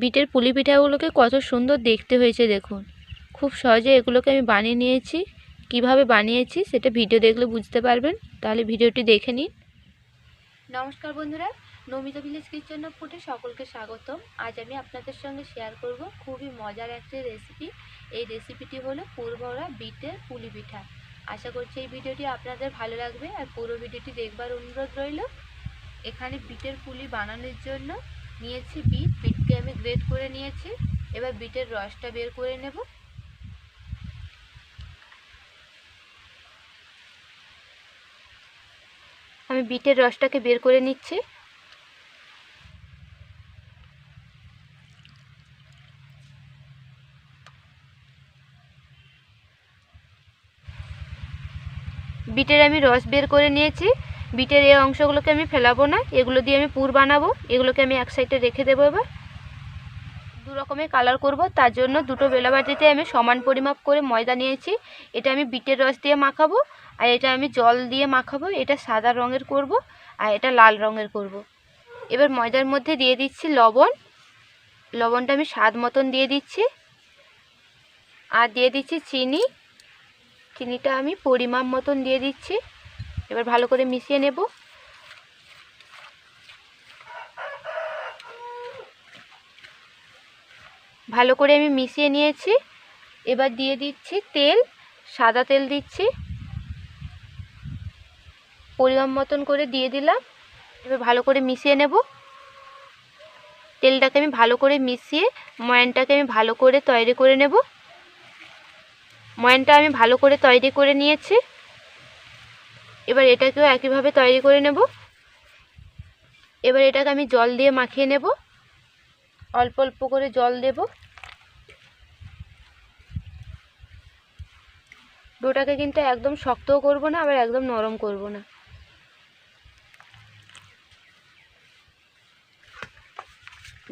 বিটের পুলি পিঠাগুলোকে কত সুন্দর দেখতে হয়েছে দেখুন। খুব সহজে এগুলোকে আমি বানিয়ে নিয়েছি। কীভাবে বানিয়েছি সেটা ভিডিও দেখলে বুঝতে পারবেন। তাহলে ভিডিওটি দেখে নিন। নমস্কার বন্ধুরা, নমিতা ভিলেজ কিচেন অফ ফুডে সকলকে স্বাগতম। আজ আমি আপনাদের সঙ্গে শেয়ার করব খুবই মজার একটি রেসিপি। এই রেসিপিটি হলো পুরভরা বিটের পুলি পিঠা। আশা করছি এই ভিডিওটি আপনাদের ভালো লাগবে। আর পুরো ভিডিওটি দেখবার অনুরোধ রইল, এখানে বিটের পুলি বানানোর জন্য নিয়েছি বিট। আমি গ্রেট করে নিয়েছি। এবার বিটের রসটা বের করে নেব। আমি বিটের রসটাকে বের করে নিচ্ছি। বিটের আমি রস বের করে নিয়েছি। বিটের এই অংশগুলোকে আমি ফেলাবো না। এগুলো দিয়ে আমি পুর বানাবো। এগুলোকে আমি এক সাইডে রেখে দেবো এবার। রকমের কালার করব, তার জন্য দুটো বেলাবাটিতে আমি সমান পরিমাপ করে ময়দা নিয়েছি। এটা আমি বিটের রস দিয়ে মাখাবো, আর এটা আমি জল দিয়ে মাখাবো, এটা সাদা রঙের করব, আর এটা লাল রঙের করব। এবার ময়দার মধ্যে দিয়ে দিচ্ছি লবণ। লবণটা আমি স্বাদ মতন দিয়ে দিচ্ছি। আর দিয়ে দিচ্ছি চিনি। চিনিটা আমি পরিমাপ মতন দিয়ে দিচ্ছি। এবার ভালো করে মিশিয়ে নেব। ভালো করে আমি মিশিয়ে নিয়েছি। এবার দিয়ে দিচ্ছি তেল, সাদা তেল দিচ্ছি। পরিমাণ মতন করে দিয়ে দিলাম। এবার ভালো করে মিশিয়ে নেব। তেলটাকে আমি ভালো করে মিশিয়ে ময়ানটাকে আমি ভালো করে তৈরি করে নেব। ময়ানটা আমি ভালো করে তৈরি করে নিয়েছি। এবার এটাকেও একইভাবে তৈরি করে নেব। এবার এটাকে আমি জল দিয়ে মাখিয়ে নেব। অল্প অল্প করে জল দেব। ডোটাকে কিন্তু একদম শক্তও করব না, আবার একদম নরম করব না।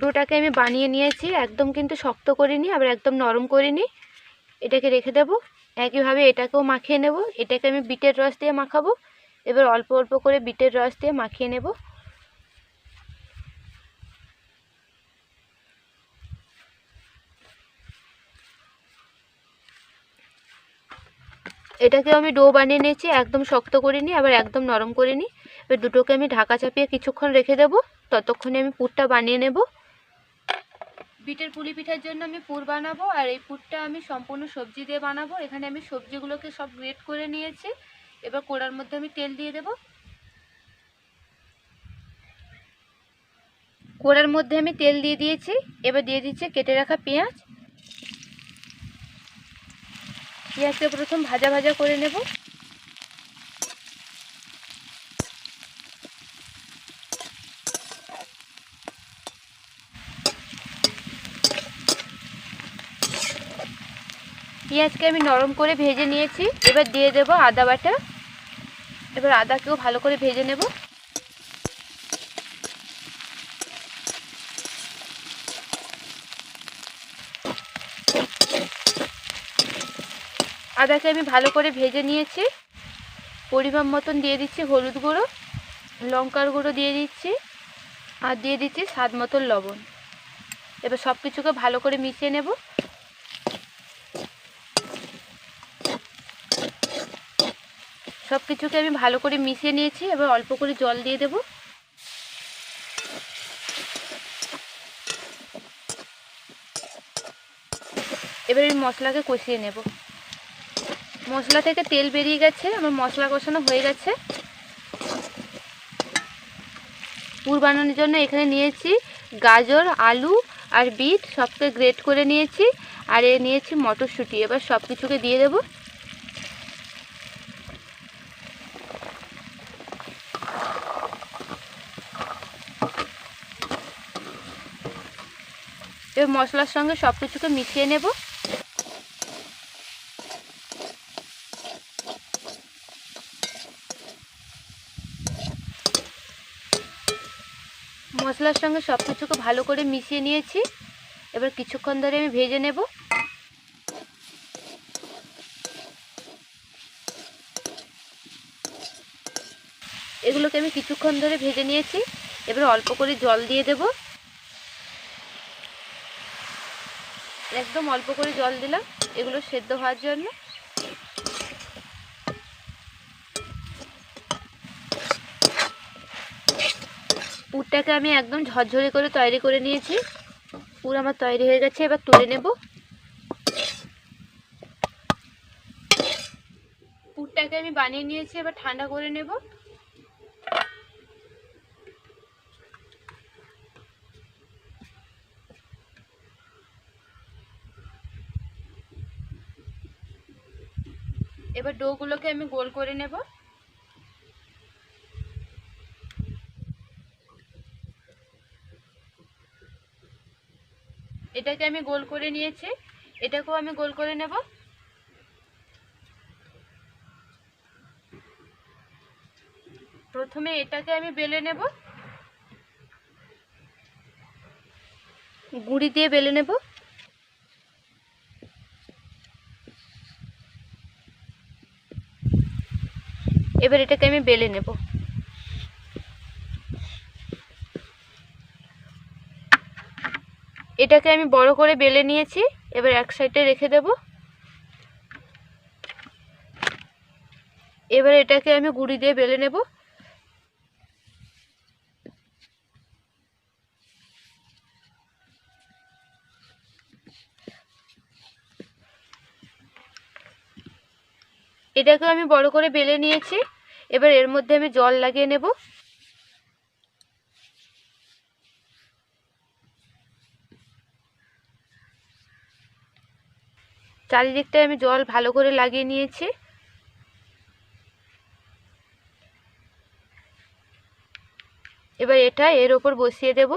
ডোটাকে আমি বানিয়ে নিয়েছি, একদম কিন্তু শক্ত করিনি, আবার একদম নরম করিনি। এটাকে রেখে দেব, একইভাবে এটাকেও মাখিয়ে নেব, এটাকে আমি বিটের রস দিয়ে মাখাবো, এবার অল্প অল্প করে বিটের রস দিয়ে মাখিয়ে নেব। এটাকে আমি ডো বানিয়ে নিয়েছি, একদম শক্ত করে নিই আবার একদম নরম করে নিই এবার দুটোকে আমি ঢাকা চাপিয়ে কিছুক্ষণ রেখে দেব, ততক্ষণে আমি পুরটা বানিয়ে নেব। বিটের পুলি পিঠার জন্য আমি পুর বানাবো, আর এই পুরটা আমি সম্পূর্ণ সবজি দিয়ে বানাবো। এখানে আমি সবজিগুলোকে সব গ্রেট করে নিয়েছি। এবার কোড়ার মধ্যে আমি তেল দিয়ে দেব। কোড়ার মধ্যে আমি তেল দিয়ে দিয়েছি। এবার দিয়ে দিচ্ছি কেটে রাখা পেঁয়াজ। পেঁয়াজকে প্রথম ভাজা ভাজা করে নেব। পেঁয়াজকে আমি নরম করে ভেজে নিয়েছি। এবার দিয়ে দেব আদা বাটা। এবার আদাকেও ভালো করে ভেজে নেব। আদাকে আমি ভালো করে ভেজে নিয়েছি। পরিমাণ মতন দিয়ে দিচ্ছি হলুদ গুঁড়ো, লঙ্কার গুঁড়ো দিয়ে দিচ্ছি আর দিয়ে দিচ্ছি স্বাদ মতন লবণ। এবার সব কিছুকে ভালো করে মিশিয়ে নেব। সব কিছুকে আমি ভালো করে মিশিয়ে নিয়েছি, এবার অল্প করে জল দিয়ে দেব। এবার এই মশলাকে কষিয়ে নেব। মশলা থেকে তেল বেরিয়ে গেছে, আমার মশলা কষানো হয়ে গেছে। পুর বানানোর জন্য এখানে নিয়েছি গাজর, আলু আর বিট, সবকে গ্রেট করে নিয়েছি। আর এ নিয়েছি মটরশুঁটি, এবার সব কিছুকে দিয়ে দেবো। এবার মশলার সঙ্গে সব কিছুকে মিশিয়ে নেব। মশলার সঙ্গে সব কিছুকে ভালো করে মিশিয়ে নিয়েছি। এবার কিছুক্ষণ ধরে আমি ভেজে নেব। এগুলোকে আমি কিছুক্ষণ ধরে ভেজে নিয়েছি। এবার অল্প করে জল দিয়ে দেব। একদম অল্প করে জল দিলাম। এগুলো সেদ্ধ হওয়ার জন্য। পুরটাকে আমি একদম ঝরঝরে করে তৈরি করে নিয়েছি। পুর আমার তৈরি হয়ে গেছে, এবার তুলে নেব। পুরটাকে আমি বানিয়ে নিয়েছি, এবার ঠান্ডা করে নেব। এবার ডোগুলোকে আমি গোল করে নেব। এটাকে আমি গোল করে নিয়েছি। এটাকেও আমি গোল করে নেব। প্রথমে এটাকে আমি বেলে নেব। গুঁড়ি দিয়ে বেলে নেব। এবার এটাকে আমি বেলে নেব। এটাকে আমি বড় করে বেলে নিয়েছি, এবার এক সাইডে রেখে দেব। এবার এটাকে আমি গুঁড়ি দিয়ে বেলে নেব। এটাকে আমি বড় করে বেলে নিয়েছি, এবার এর মধ্যে আমি জল লাগিয়ে নেব। চারিদিকটায় আমি জল ভালো করে লাগিয়ে নিয়েছি। এবার এটা এর ওপর বসিয়ে দেব।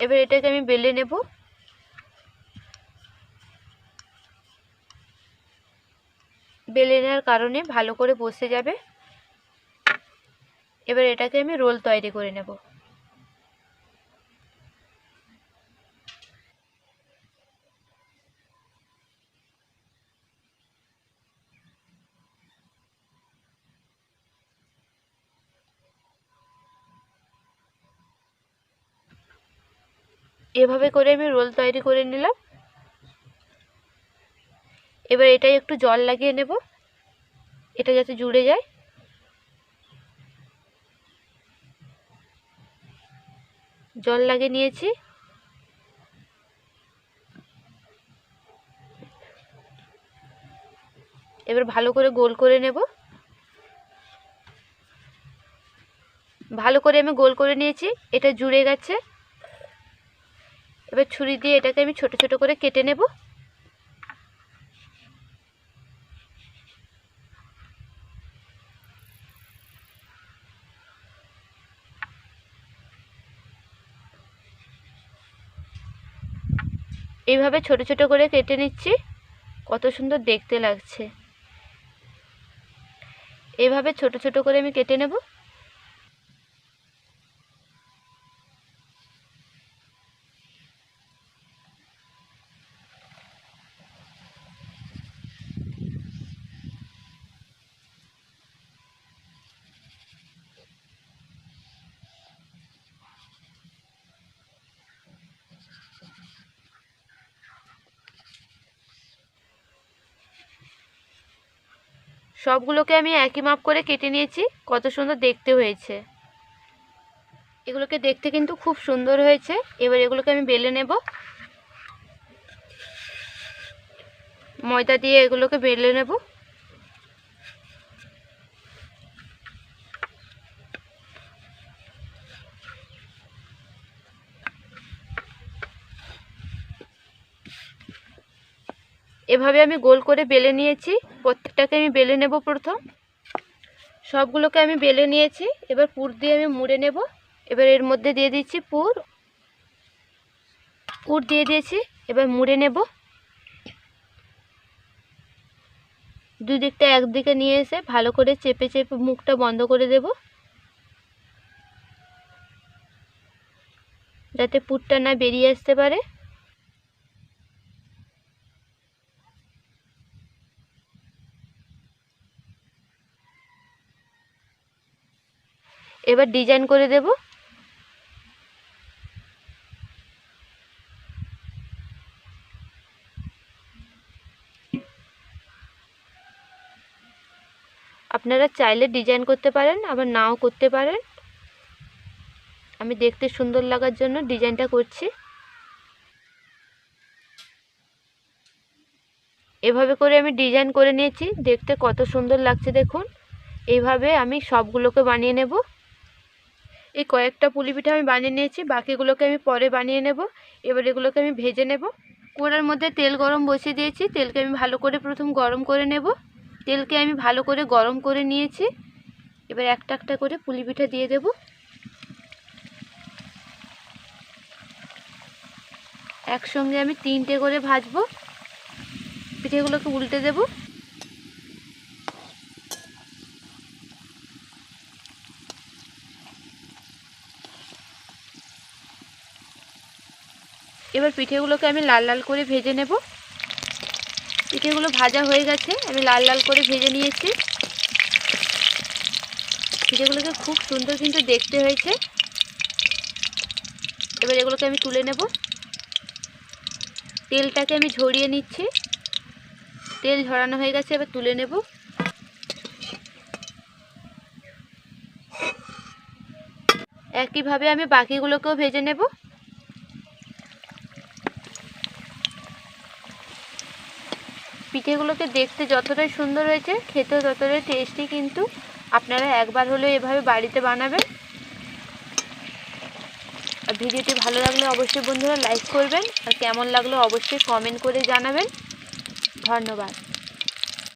এবার এটাকে আমি বেলে নেব। বেলে নেওয়ার কারণে ভালো করে বসে যাবে। এবার এটাকে আমি রোল তৈরি করে নেব। এভাবে করে আমি রোল তৈরি করে নিলাম। এবার এটাই একটু জল লাগিয়ে নেব। এটা যাতে জুড়ে যায়। জল লাগিয়ে নিয়েছি। এবার ভালো করে গোল করে নেব। ভালো করে আমি গোল করে নিয়েছি, এটা জুড়ে গেছে। এবার ছুরি দিয়ে এটাকে আমি ছোট ছোট করে কেটে নেব। এইভাবে ছোট ছোট করে কেটে নিচ্ছি। কত সুন্দর দেখতে লাগছে। এভাবে ছোট ছোট করে আমি কেটে নেব। সবগুলোকে আমি একই মাপ করে কেটে নিয়েছি। কত সুন্দর দেখতে হয়েছে। এগুলোকে দেখতে কিন্তু খুব সুন্দর হয়েছে। এবার এগুলোকে আমি বেলে নেব। ময়দা দিয়ে এগুলোকে বেলে নেব। এভাবে আমি গোল করে বেলে নিয়েছি। প্রত্যেকটাকে আমি বেলে নেব প্রথম। সবগুলোকে আমি বেলে নিয়েছি। এবার পুর দিয়ে আমি মুড়ে নেব। এবার এর মধ্যে দিয়ে দিচ্ছি পুর। পুর দিয়ে দিয়েছি। এবার মুড়ে নেব। দুই দিকটা একদিকে নিয়ে এসে ভালো করে চেপে চেপে মুখটা বন্ধ করে দেব। যাতে পুরটা না বেরিয়ে আসতে পারে। এবার ডিজাইন করে দেব। আপনারা চাইলে ডিজাইন করতে পারেন, আবার নাও করতে পারেন। আমি দেখতে সুন্দর লাগার জন্য ডিজাইনটা করছি। এভাবে করে আমি ডিজাইন করে নিয়েছি, দেখতে কত সুন্দর লাগছে দেখুন। এইভাবে আমি সবগুলোকে বানিয়ে নেব। এই কয়েকটা পুলি পিঠা আমি বানিয়ে নিয়েছি, বাকিগুলোকে আমি পরে বানিয়ে নেব। এবার এগুলোকে আমি ভেজে নেব। কড়ার মধ্যে তেল গরম বসিয়ে দিয়েছি। তেলকে আমি ভালো করে প্রথম গরম করে নেব। তেলকে আমি ভালো করে গরম করে নিয়েছি। এবার একটা একটা করে পুলি পিঠা দিয়ে দেব। একসঙ্গে আমি তিনটে করে ভাজবো। পিঠেগুলোকে উল্টে দেব। এবার পিঠেগুলোকে আমি লাল লাল করে ভেজে নেব। পিঠেগুলো ভাজা হয়ে গেছে, আমি লাল লাল করে ভেজে নিয়েছি। পিঠেগুলোকে খুব সুন্দর কিন্তু দেখতে হয়েছে। এবার এগুলোকে আমি তুলে নেব। তেলটাকে আমি ঝরিয়ে নিচ্ছি। তেল ঝরানো হয়ে গেছে, এবার তুলে নেব। একইভাবে আমি বাকিগুলোকেও ভেজে নেব। পিঠেগুলোকে দেখতে যতটাই সুন্দর হয়েছে, খেতেও ততটাই টেস্টি কিন্তু আপনারা একবার হলেও এভাবে বাড়িতে বানাবেন। আর ভিডিওটি ভালো লাগলে অবশ্যই বন্ধুরা লাইক করবেন, আর কেমন লাগল অবশ্যই কমেন্ট করে জানাবেন। ধন্যবাদ।